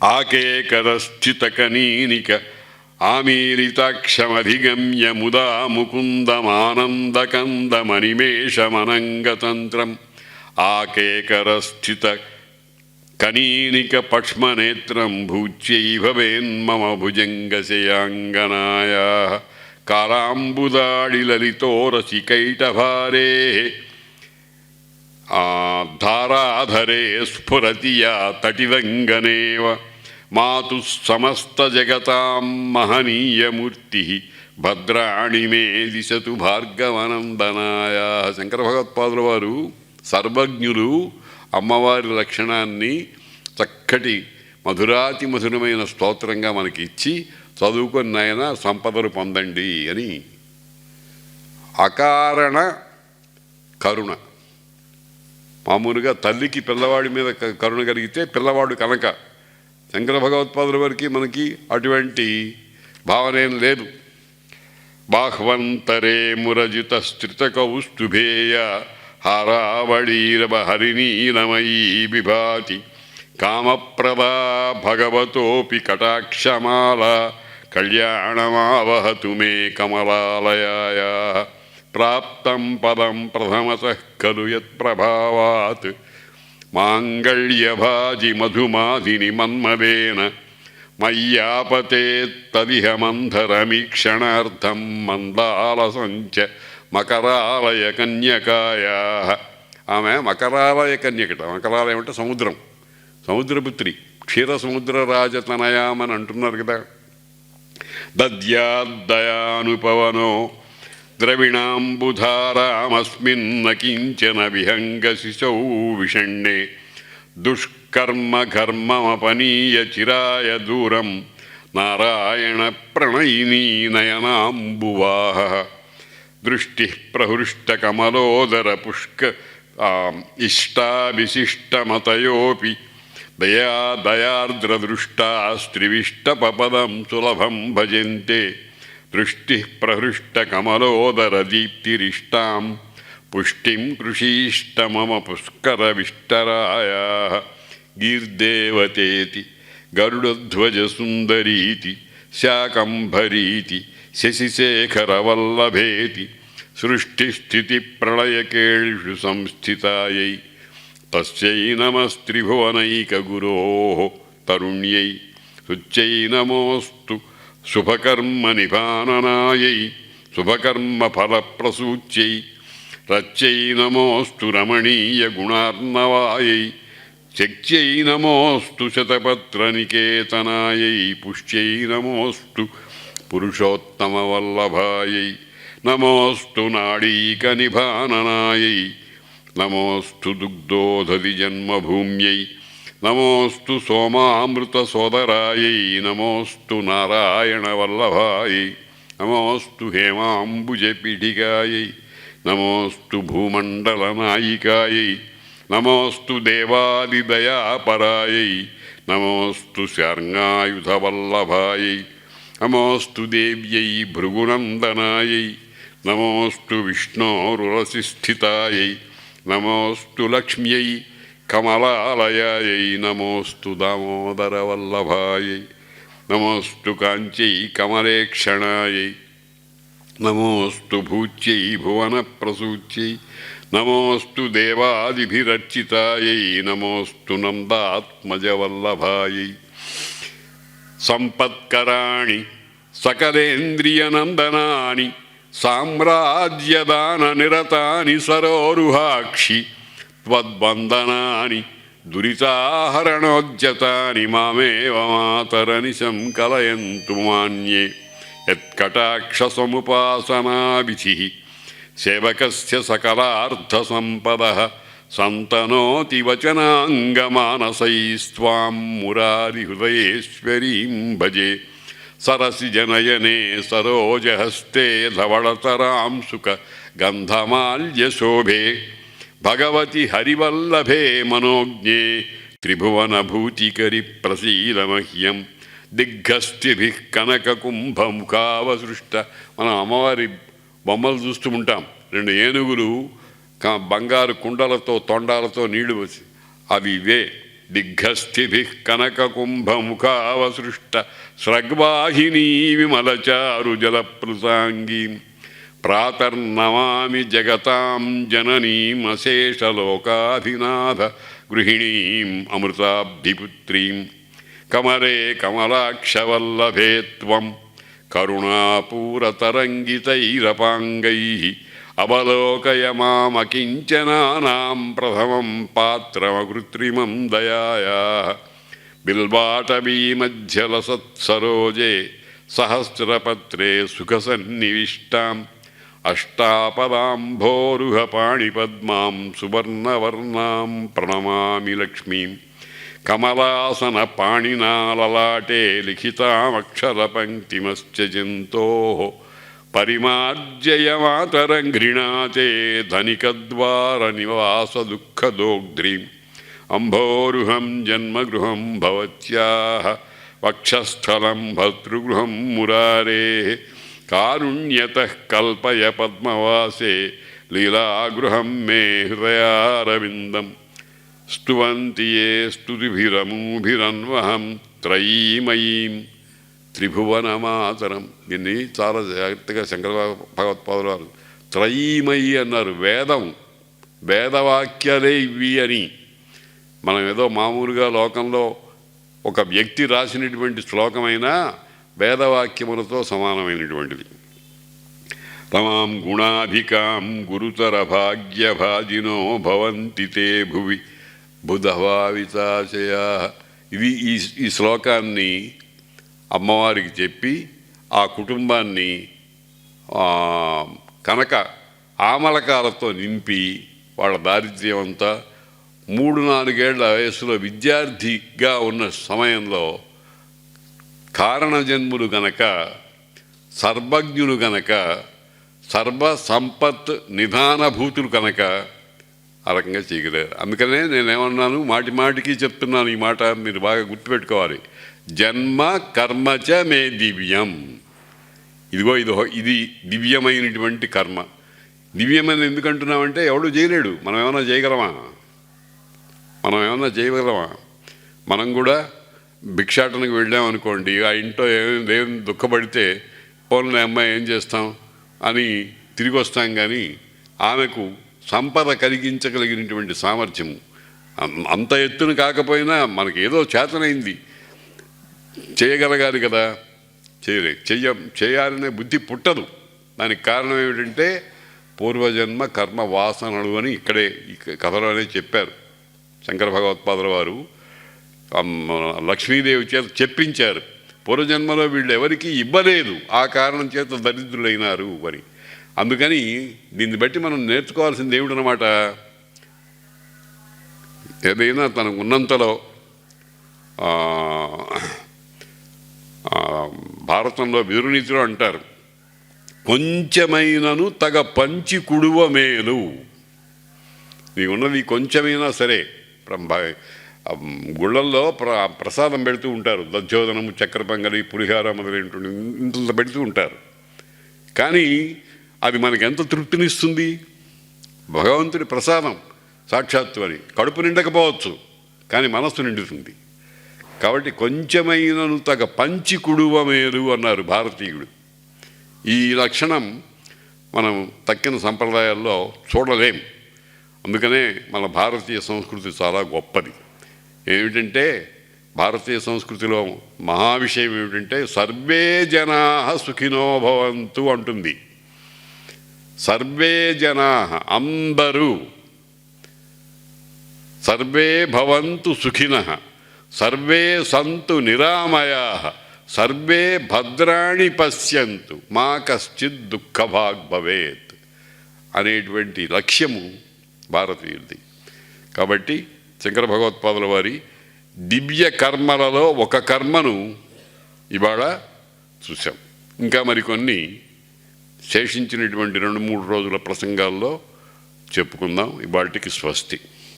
ఆకేకరస్థితకనీనిక ఆమీలితాక్షమధిగమ్య ముదా ముకుందమానందకందమనిమేషమనంగతంత్రం ఆకేకరస్థిత కనీనిక పక్ష్మనేత్రం భూచ్యైభవేన్మమ భుజంగశయాంగనాయా కాలాంబుదాడిలలితోరసికైటభారే ఆ ధారాధరే స్ఫురతి యా మాతు సమస్త జగతాం మహనీయమూర్తి భద్రాణి మే దిశతు భార్గవనందనాయ. శంకర భగవత్పాదుల వారు సర్వజ్ఞులు అమ్మవారి లక్షణాన్ని చక్కటి మధురాతి మధురమైన స్తోత్రంగా మనకి ఇచ్చి చదువుకొని నాయన సంపదలు పొందండి అని. అకారణ కరుణ. మామూలుగా తల్లికి పిల్లవాడి మీద క- కరుణ కలిగితే పిల్లవాడు కనుక శంకర భగవత్పాదుల వారికి మనకి అటువంటి భావన ఏం లేదు. బాహ్వంతరే మురజిత స్థిత కౌస్తుభేయ హారావళీరవ హరిణీలమయీ బిభాతి కామప్రదా భగవతోపి కటాక్షమాల కళ్యాణమావహతు మే కమలాలయాయ. ప్రాప్తం పదం ప్రథమతః ఖలు యత్ప్రభావాత్ మాంగళ్యభాజి మధుమాధిని మన్మదేన మయ్యాపతే తదిహ మంధరమీక్షణార్థం మందాలసంచ మకరాలయ కన్యకాయా. ఆమె మకరాలయ కన్యకట. మకరాలయం అంటే సముద్రం. సముద్రపుత్రి. క్షీర సముద్ర రాజతనయామని అంటున్నారు కదా. దద్యాద్దయానుపవనో ద్రవిణాంబుధారామస్మిన్న కించన విహంగశిశౌ విషణ్ణే దుష్కర్మ ఘర్మమపనీయ చిరాయ దూరం నారాయణ ప్రణయినీ నయనాంబువాహ దృష్టి ప్రహృష్టకమలోదర పుష్క ఆ, ఇష్టావిశిష్టమతయోపి దయా దయార్ద్రదృష్టాస్త్రివిష్టపదం సులభం భజంతే దృష్టి ప్రహృష్టకమలోదరదీప్తిరిష్టాం పుష్టిం కృషీష్ట మమ పుష్కర పుష్కరవిష్టరాయా గీర్దేవతేతి గరుడధ్వజసుందరీతి శాకంభరీతి శశిశేఖరవల్లభేతి సృష్టిస్థితిప్రణయకేళు సంస్థితాయై తస్యై నమస్త్రిభువనైకగురోः తరుణ్యై శుచ్చై నమోస్తు శుభకర్మ నిపాననాయై శుభకర్మ ఫలప్రసూచ్యై రచ్చై నమోస్తు రమణీయ గుణార్ణవాయై శక్త్యై నమోస్తు శతపత్రనికేతనాయై పుష్ట్యై నమోస్తు పురుషోత్తమవల్లభాయై నమోస్తు నాడీకనిభాననాయై నమోస్తు దుగ్ధోధది జన్మభూమ్యై నమోస్తు సోమామృత సోదరాయై నమోస్తు నారాయణ వల్లభాయై నమోస్తు హేమాంబుజ పీఠికాయై నమోస్తు భూమండల నాయికాయై నమోస్తు దేవాదిదయాపరాయై నమోస్తు శార్ంగాయుధవల్లభాయై నమోస్తు దేవ్యై భృగునందనాయై నమోస్తు విష్ణోరురసిస్థితాయై నమోస్తు లక్ష్మ్యై కమలాలయాయై నమోస్తు దామోదరవల్లభాయై నమోస్తు కాంచై కమలేక్షణాయ నమోస్తు భూచ్యై భువన ప్రసూచ్యై నమోస్తు దేవాదిభిరర్చితాయై నమోస్తు నందాత్మజవల్లభాయై. సంపత్కరాణి సకలేంద్రియనందనాని సామ్రాజ్యదాననిరతాని సరోరుహాక్షి त्वद्बन्धनानि दुरिताहरणोज्जतानि मामेव मातरनिशं कलयन्तु मान्ये यत्कटाक्षसमुपासनाभिः सेवकस्य सकलार्थसम्पदः सन्तनोति वचनाङ्गमानसैस्त्वां मुरारिहृदयेश्वरीं भजे। सरसिजनयने सरोजहस्ते धवळतरां सुख गन्धमाल्यशोभे। భగవతి హరివల్లభే మనోజ్ఞే త్రిభువనభూతికరి ప్రసీదమహ్యం దిగ్గస్థిభి కనకకుంభముఖావసృష్ట మనం అమ్మవారి బొమ్మలు చూస్తూ ఉంటాం. రెండు ఏనుగులు బంగారు కుండలతో తొండాలతో నీళ్ళు వచ్చి అవి ఇవే. దిగ్గస్థిభిः కనకకుంభముఖావసృష్ట స్రగ్వాహినీ విమలచారు జలప్లుసాంగీం ప్రాతర్నమామి జగతాం జననీం జననీమశేషలోకాధినాథ గృహిణీం అమృతాబ్ధిపుత్రీం కమరే కమలాక్షవల్లభే త్వం. కరుణాపూరతరంగితైరపాంగై. అవలోకయ మామకించనానాం ప్రథమం పాత్రమకృత్రిమం దయాయా. బిల్వాటవీమధ్యలసత్సరోజే సహస్రపత్రే సుఖసన్నివిష్టాం. అష్టాపదాంభోరుహపాణిపద్మాం సువర్ణవర్ణాం ప్రణమామి లక్ష్మీం. కమలాసన పాణినాలలాటే లిఖితామక్షరపంక్తిమశ్చ జంతో. పరిమార్జయమాతరం గృణాతే ధనికద్వార నివాస దుఃఖదోగ్ధ్రీం అంభోరుహం జన్మగృహం భవత్యాः వక్షస్థలం భర్తృగృహం మురారే. కారుణ్యత కల్పయ పద్మవాసే లీలాగృహం మే హృదయారవిందం. స్తువంతి ఏ స్తుతిభిరమూభిరన్వహం త్రయీమయీం త్రిభువనమాతరం దీన్ని చాలా జాగ్రత్తగా శంకర భగవత్పాదులు వారు త్రయీమయి అన్నారు. వేదం. వేదవాక్యాలే ఇవి అని. మనం ఏదో మామూలుగా లోకంలో ఒక వ్యక్తి రాసినటువంటి శ్లోకమైనా వేదవాక్యములతో సమానమైనటువంటిది. తమాం గుణాధికాం గురుతర భాగ్యభాజినో భవంతి తే భువి బుధభావితాశయా ఇది ఈ ఈ శ్లోకాన్ని అమ్మవారికి చెప్పి ఆ కుటుంబాన్ని కనక కనుక ఆమలకాలతో నింపి వాళ్ళ దారిద్ర్యం అంతా మూడు నాలుగేళ్ళ వయసులో విద్యార్థిగా ఉన్న సమయంలో కారణజన్ములు గనక సర్వజ్ఞులు గనక సర్వ సంపత్ నిధానభూతులు కనుక ఆ రకంగా చేయగలరు అందుకనే నేనేమన్నాను మాటి మాటికి చెప్తున్నాను ఈ మాట మీరు బాగా గుర్తుపెట్టుకోవాలి. జన్మ కర్మచ మే దివ్యం. ఇదిగో ఇది ఇది దివ్యమైనటువంటి కర్మ. దివ్యమైన ఎందుకంటున్నామంటే ఎవడు చేయలేడు. మనం ఏమైనా చేయగలమా? మనం ఏమైనా చేయగలమా? మనం కూడా భిక్షాటనకు వెళ్ళామనుకోండి ఆ ఇంట్లో ఏం ఏం దుఃఖపడితే పోన్లే అమ్మాయి ఏం చేస్తాం? అని తిరిగి వస్తాం కానీ ఆమెకు సంపద కలిగించగలిగినటువంటి సామర్థ్యము. అంత ఎత్తున కాకపోయినా మనకి ఏదో చేతనైంది. చేయగలగాలి కదా? చేయలే చెయ్య చేయాలనే బుద్ధి పుట్టదు. దానికి కారణం ఏమిటంటే పూర్వజన్మ కర్మ వాసనలు అని ఇక్కడే కథలోనే చెప్పారు. శంకర భగవత్పాదుల వారు లక్ష్మీదేవి చేత చెప్పించారు. పూర్వజన్మలో వీళ్ళు ఎవరికి ఇవ్వలేదు. ఆ కారణం చేత దరిద్రులైనారు అని. అందుకని దీన్ని బట్టి మనం నేర్చుకోవాల్సింది ఏమిటనమాట ఏదైనా తనకు ఉన్నంతలో భారతంలో విదురునీతిలో అంటారు. కొంచెమైనను తగ పంచి కుడువ మేలు. నీకున్నది కొంచెమైనా సరే ప్ర- గుళ్ళల్లో ప్ర ప్రసాదం పెడుతూ ఉంటారు. దధ్యోదనము చక్కెర పొంగలి పులిహార మొదలైనటువంటి ఇంత పెడుతూ ఉంటారు. కానీ అది మనకి ఎంత తృప్తినిస్తుంది? భగవంతుడి ప్రసాదం సాక్షాత్తు అని. కడుపు నిండకపోవచ్చు కానీ మనస్సు నిండుతుంది. కాబట్టి కొంచెమైనను తగ పంచి కుడువమేరు అన్నారు భారతీయుడు. ఈ లక్షణం మనం తక్కిన సంప్రదాయాల్లో చూడలేం. అందుకనే మన భారతీయ సంస్కృతి చాలా గొప్పది. ఏమిటంటే భారతీయ సంస్కృతిలో మహా విషయం ఏమిటంటే సర్వే జనా సుఖినో భవంతు అంటుంది. సర్వే జనా అందరూ సర్వే భవంతు సుఖిన. సర్వే సంతు నిరామయా. సర్వే భద్రాణి పశ్యంతు. మా కశ్చిత్ దుఃఖభాగ్ భవేత్ అనేటువంటి లక్ష్యము భారతీయుడిది కాబట్టి శంకర భగవత్పాదుల వారి దివ్య కర్మలలో ఒక కర్మను ఇవాళ చూసాం ఇంకా మరికొన్ని శేషించినటువంటి రెండు మూడు రోజుల ప్రసంగాల్లో చెప్పుకుందాం. ఇవాటికి స్వస్తి.